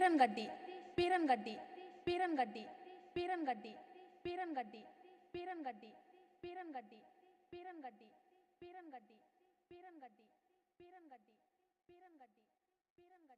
பீரன்கட்டி பீரன்கட்டி பீரன்கட்டி பீரன்கட்டி பீரன்கட்டி பீரன்கட்டி பீரன்கட்டி பீரன்கட்டி பீரன்கட்டி பீரன்கட்டி பீரன்கட்டி பீரன்கட்டி பீரன்கட்டி